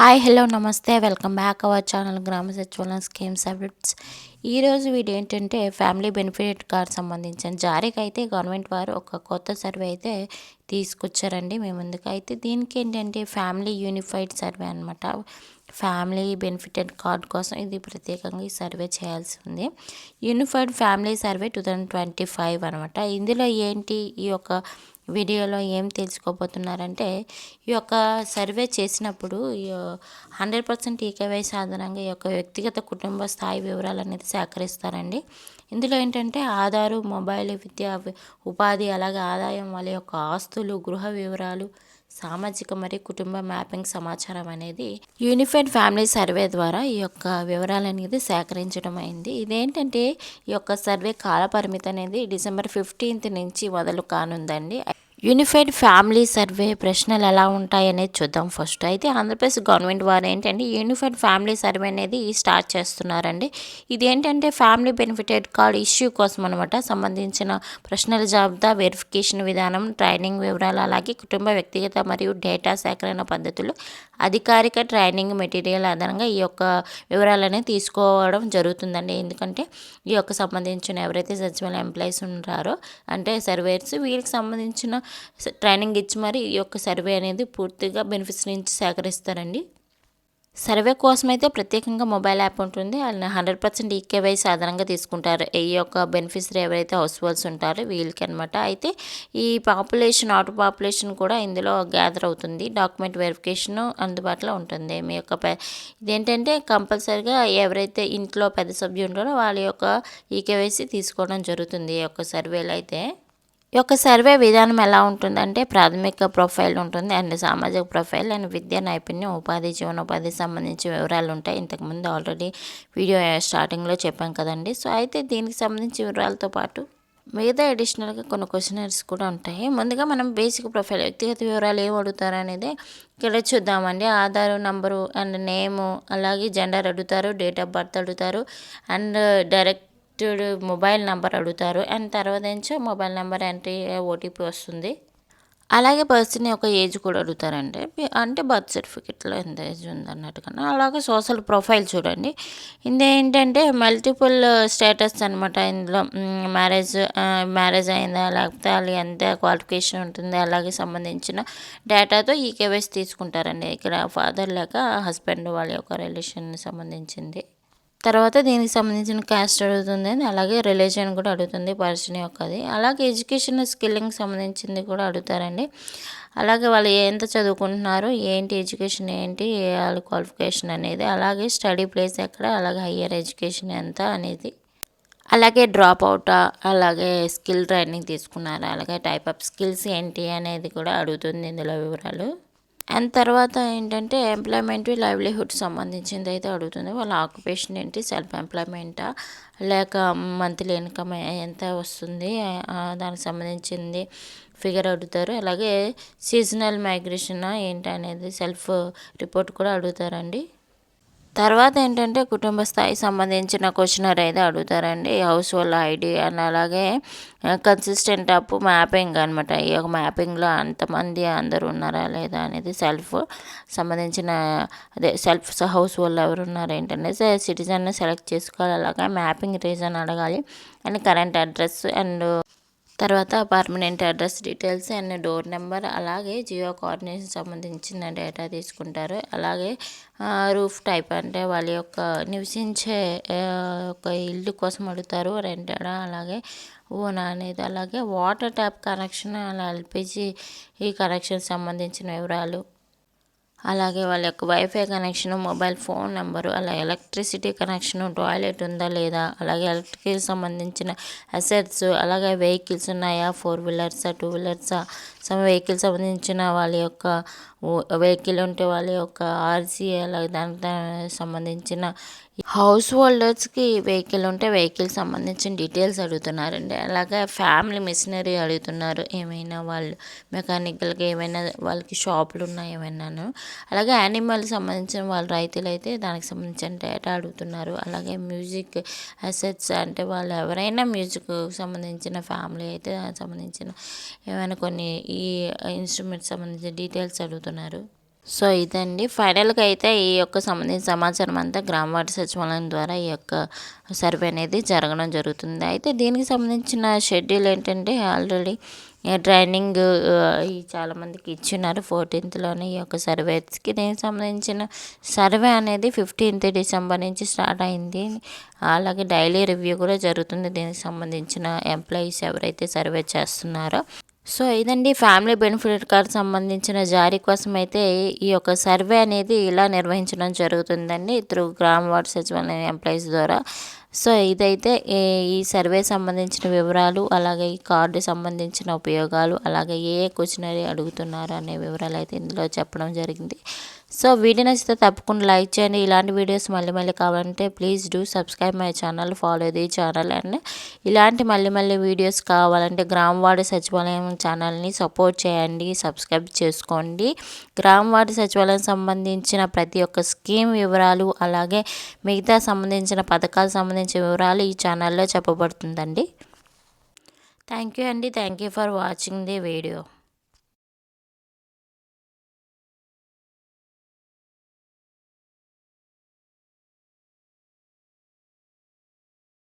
Hi hello నమస్తే. Welcome back our channel గ్రామ సచివాలయం స్కీమ్స్ అప్డేట్స్ ఈరోజు వీడియో ఏంటంటే ఫ్యామిలీ బెనిఫిట్ కార్డ్ సంబంధించిన జారీకి అయితే గవర్నమెంట్ వారు ఒక కొత్త సర్వే అయితే తీసుకొచ్చారండి. మేము ముందుకు అయితే దీనికి ఏంటంటే ఫ్యామిలీ యూనిఫైడ్ సర్వే అనమాట ఫ్యామిలీ బెనిఫిటెడ్ కార్డ్ కోసం ఇది ప్రత్యేకంగా ఈ సర్వే చేయాల్సి ఉంది. Unified family survey two thousand twenty five అనమాట ఇందులో ఏంటి ఈ యొక్క వీడియోలో ఏం తెలుసుకోబోతున్నారంటే ఈ యొక్క సర్వే చేసినప్పుడు హండ్రెడ్ పర్సెంట్ ఈకేవై ఆధారంగా ఈ యొక్క వ్యక్తిగత కుటుంబ స్థాయి వివరాలు అనేది సేకరిస్తారండి. ఇందులో ఏంటంటే ఆధారు మొబైల్ విద్య ఉపాధి అలాగే ఆదాయం వాళ్ళ యొక్క ఆస్తులు గృహ వివరాలు సామాజిక మరియు కుటుంబ మ్యాపింగ్ సమాచారం అనేది యూనిఫైడ్ ఫ్యామిలీ సర్వే ద్వారా ఈ యొక్క వివరాలు అనేది సేకరించడం అయింది. ఇదేంటంటే ఈ యొక్క సర్వే కాల పరిమితి అనేది డిసెంబర్ ఫిఫ్టీన్త్ నుంచి మొదలు కానుందండి. యూనిఫైడ్ ఫ్యామిలీ సర్వే ప్రశ్నలు ఎలా ఉంటాయనేది చూద్దాం ఫస్ట్ అయితే ఆంధ్రప్రదేశ్ గవర్నమెంట్ వారు ఏంటంటే యూనిఫైడ్ ఫ్యామిలీ సర్వే అనేది స్టార్ట్ చేస్తున్నారండి. ఇది ఏంటంటే ఫ్యామిలీ బెనిఫిటెడ్ కార్డ్ ఇష్యూ కోసం అనమాట సంబంధించిన ప్రశ్నల జాబితా వెరిఫికేషన్ విధానం ట్రైనింగ్ వివరాలు అలాగే కుటుంబ వ్యక్తిగత మరియు డేటా సేకరణ పద్ధతులు అధికారిక ట్రైనింగ్ మెటీరియల్ ఆధారంగా ఈ యొక్క వివరాలనే తీసుకోవడం జరుగుతుందండి. ఎందుకంటే ఈ యొక్క సంబంధించిన ఎవరైతే సచివాలయ ఎంప్లాయీస్ ఉంటారో అంటే సర్వేర్స్ వీళ్ళకి సంబంధించిన ట్రైనింగ్ ఇచ్చి మరి ఈ యొక్క సర్వే అనేది పూర్తిగా బెనిఫిట్స్ నుంచి సేకరిస్తారండి. సర్వే కోసం అయితే ప్రత్యేకంగా మొబైల్ యాప్ ఉంటుంది. అండ్ హండ్రెడ్ పర్సెంట్ ఈకేవై సాధారణంగా తీసుకుంటారు. ఈ యొక్క బెనిఫిషరీ ఎవరైతే హౌస్ హోల్డ్స్ ఉంటారో వీళ్ళకి అనమాట అయితే ఈ పాపులేషన్ ఆటో పాపులేషన్ కూడా ఇందులో గ్యాదర్ అవుతుంది. డాక్యుమెంట్ వెరిఫికేషన్ అందుబాటులో ఉంటుంది. మీ యొక్క ఇదేంటంటే కంపల్సరిగా ఎవరైతే ఇంట్లో పెద్ద సభ్యులు ఉంటారో వాళ్ళ యొక్క ఈకేవైసీ తీసుకోవడం జరుగుతుంది ఈ యొక్క సర్వేలో అయితే. యొక్క సర్వే విధానం ఎలా ఉంటుందంటే ప్రాథమిక ప్రొఫైల్ ఉంటుంది అండ్ సామాజిక ప్రొఫైల్ అండ్ విద్య నైపుణ్యం ఉపాధి జీవనోపాధి సంబంధించిన వివరాలు ఉంటాయి. ఇంతకుముందు ఆల్రెడీ వీడియో స్టార్టింగ్లో చెప్పాం కదండి. సో అయితే దీనికి సంబంధించిన వివరాలతో పాటు మిగతా అడిషనల్గా కొన్ని క్వశ్చనర్స్ కూడా ఉంటాయి. ముందుగా మనం బేసిక్ ప్రొఫైల్ వ్యక్తిగత వివరాలు ఏం అడుగుతారు అనేది ఇక్కడ చూద్దామండి. ఆధారు నంబరు అండ్ నేము అలాగే జెండర్ అడుగుతారు డేట్ ఆఫ్ బర్త్ అడుగుతారు అండ్ డైరెక్ట్ మొబైల్ నెంబర్ అడుగుతారు. అండ్ తర్వాత నుంచి మొబైల్ నెంబర్ ఎంట్రీ ఓటీపీ వస్తుంది. అలాగే పర్సన్ యొక్క ఏజ్ కూడా అడుగుతారండి. అంటే బర్త్ సర్టిఫికెట్లో ఎంత ఏజ్ ఉంది కన్నా. అలాగే సోషల్ ప్రొఫైల్ చూడండి. ఇదేంటంటే మల్టిపుల్ స్టేటస్ అనమాట ఇందులో మ్యారేజ్ మ్యారేజ్ అయిందా లేకపోతే వాళ్ళు ఎంత క్వాలిఫికేషన్ ఉంటుంది అలాగే సంబంధించిన డేటాతో ఈ కేవైసీ తీసుకుంటారండి. ఇక్కడ ఫాదర్ లేక హస్బెండ్ వాళ్ళ యొక్క రిలేషన్ సంబంధించింది. తర్వాత దీనికి సంబంధించిన క్యాస్ట్ అడుగుతుంది అలాగే రిలేషన్ కూడా అడుగుతుంది పర్సన్ యొక్కది. అలాగే ఎడ్యుకేషన్ స్కిల్లింగ్ సంబంధించింది కూడా అడుగుతారండి. అలాగే వాళ్ళు ఎంత చదువుకుంటున్నారు ఏంటి ఎడ్యుకేషన్ ఏంటి వాళ్ళ క్వాలిఫికేషన్ అనేది అలాగే స్టడీ ప్లేస్ ఎక్కడ అలాగే హయ్యర్ ఎడ్యుకేషన్ ఎంత అనేది అలాగే డ్రాప్ అవుటా అలాగే స్కిల్ ట్రైనింగ్ తీసుకున్నారా అలాగే టైప్ ఆఫ్ స్కిల్స్ ఏంటి అనేది కూడా అడుగుతుంది ఇందులో వివరాలు. అండ్ తర్వాత ఏంటంటే ఎంప్లాయ్మెంట్ లైవ్లీహుడ్ సంబంధించింది అయితే అడుగుతుంది. వాళ్ళ ఆక్యుపేషన్ ఏంటి సెల్ఫ్ ఎంప్లాయ్మెంటా? లేక మంత్లీ ఇన్కమ్ ఎంత వస్తుంది దానికి సంబంధించింది ఫిగర్ అడుగుతారు. అలాగే సీజనల్ మైగ్రేషన్ ఏంటి అనేది సెల్ఫ్ రిపోర్ట్ కూడా అడుగుతారండి. తర్వాత ఏంటంటే కుటుంబ స్థాయి సంబంధించిన క్వశ్చనర్ అయితే అడుగుతారండి. హౌస్ హోల్డ్ ఐడి అండ్ అలాగే కన్సిస్టెంట్ అప్ మ్యాపింగ్ అనమాట ఈ యొక్క మ్యాపింగ్లో అంతమంది అందరు ఉన్నారా లేదా అనేది సెల్ఫ్ సంబంధించిన అదే సెల్ఫ్ హౌస్ హోల్డ్ ఎవరు ఉన్నారు ఏంటంటే సిటిజన్ సెలెక్ట్ చేసుకోవాలి. అలాగే మ్యాపింగ్ రీజన్ అడగాలి. అండ్ కరెంట్ అడ్రస్ అండ్ తర్వాత permanent address details and door number అలాగే జియో కోఆర్డినేషన్ సంబంధించిన డేటా తీసుకుంటారు. అలాగే రూఫ్ టైప్ అంటే వాళ్ళ యొక్క నివసించే ఒక ఇల్లు కోసం అడుగుతారు. రెంటెడా అలాగే ఓనా అనేది అలాగే వాటర్ ట్యాప్ కనెక్షన్ అలా ఎల్పిజి ఈ కనెక్షన్ సంబంధించిన వివరాలు. అలాగే వాళ్ళ యొక్క WiFi connection mobile phone number అలా ఎలక్ట్రిసిటీ కనెక్షన్ టాయిలెట్ ఉందా లేదా అలాగే ఎలక్ట్రికల్ సంబంధించిన అసెట్స్ అలాగే వెహికల్స్ ఉన్నాయా ఫోర్ వీలర్సా టూ వీలర్సా సమ్ వెహికల్ సంబంధించిన వాళ్ళ యొక్క వెహికల్ ఉంటే వాళ్ళ యొక్క ఆర్సీ అలాగే దానికి సంబంధించిన హౌస్ హోల్డర్స్కి వెహికల్ ఉంటే వెహికల్ సంబంధించిన డీటెయిల్స్ అడుగుతున్నారండి. అలాగే ఫ్యామిలీ మిషనరీ అడుగుతున్నారు. ఏమైనా వాళ్ళు మెకానికల్గా ఏమైనా వాళ్ళకి షాపులు ఉన్నాయి ఏమైనాను. అలాగే యానిమల్ సంబంధించిన వాళ్ళ రైతులు అయితే దానికి సంబంధించిన డేటా అడుగుతున్నారు. అలాగే మ్యూజిక్ అసెట్స్ అంటే వాళ్ళు ఎవరైనా మ్యూజిక్ సంబంధించిన ఫ్యామిలీ అయితే దానికి సంబంధించిన ఏమైనా కొన్ని ఈ ఇన్స్ట్రుమెంట్స్ సంబంధించిన డీటెయిల్స్ అడుగుతున్నారు. సో ఇదండి. ఫైనల్గా అయితే ఈ యొక్క సంబంధించిన సమాచారం అంతా గ్రామ వార్డు సచివాలయం ద్వారా ఈ యొక్క సర్వే అనేది జరగడం జరుగుతుంది. అయితే దీనికి సంబంధించిన షెడ్యూల్ ఏంటంటే ఆల్రెడీ ట్రైనింగ్ చాలామందికి ఇచ్చినారు ఫోర్టీన్త్లోనే ఈ యొక్క సర్వేస్కి. దీనికి సంబంధించిన సర్వే అనేది ఫిఫ్టీన్త్ డిసెంబర్ నుంచి స్టార్ట్ అయింది. అలాగే డైలీ రివ్యూ కూడా జరుగుతుంది. దీనికి సంబంధించిన ఎంప్లాయీస్ ఎవరైతే సర్వే చేస్తున్నారో సో ఇదండి ఫ్యామిలీ బెనిఫిట్ కార్డ్ సంబంధించిన జారీ కోసం అయితే ఈ యొక్క సర్వే అనేది ఇలా నిర్వహించడం జరుగుతుందండి త్రూ గ్రామ వార్డ్ సచివాలయం ఎంప్లాయీస్ ద్వారా. సో ఇదైతే ఈ సర్వే సంబంధించిన వివరాలు అలాగే ఈ కార్డు సంబంధించిన ఉపయోగాలు అలాగే ఏ ఏ క్వశ్చనరీ అడుగుతున్నారు అనే వివరాలు అయితే ఇందులో చెప్పడం జరిగింది. సో వీడియో నచ్చితే తప్పకుండా లైక్ చేయండి. ఇలాంటి వీడియోస్ మళ్ళీ మళ్ళీ కావాలంటే please do subscribe my channel follow the channel and ఇలాంటి మళ్ళీ మళ్ళీ వీడియోస్ కావాలంటే గ్రామవాడ సచివాలయం ఛానల్ని సపోర్ట్ చేయండి సబ్స్క్రైబ్ చేసుకోండి. గ్రామవాడ సచివాలయం సంబంధించిన ప్రతి ఒక్క స్కీమ్ వివరాలు అలాగే మిగతా సంబంధించిన పథకాలకు సంబంధించిన వివరాలు ఈ ఛానల్లో చెప్పబడుతుందండి. థ్యాంక్ యూ అండి. Thank you for watching the video.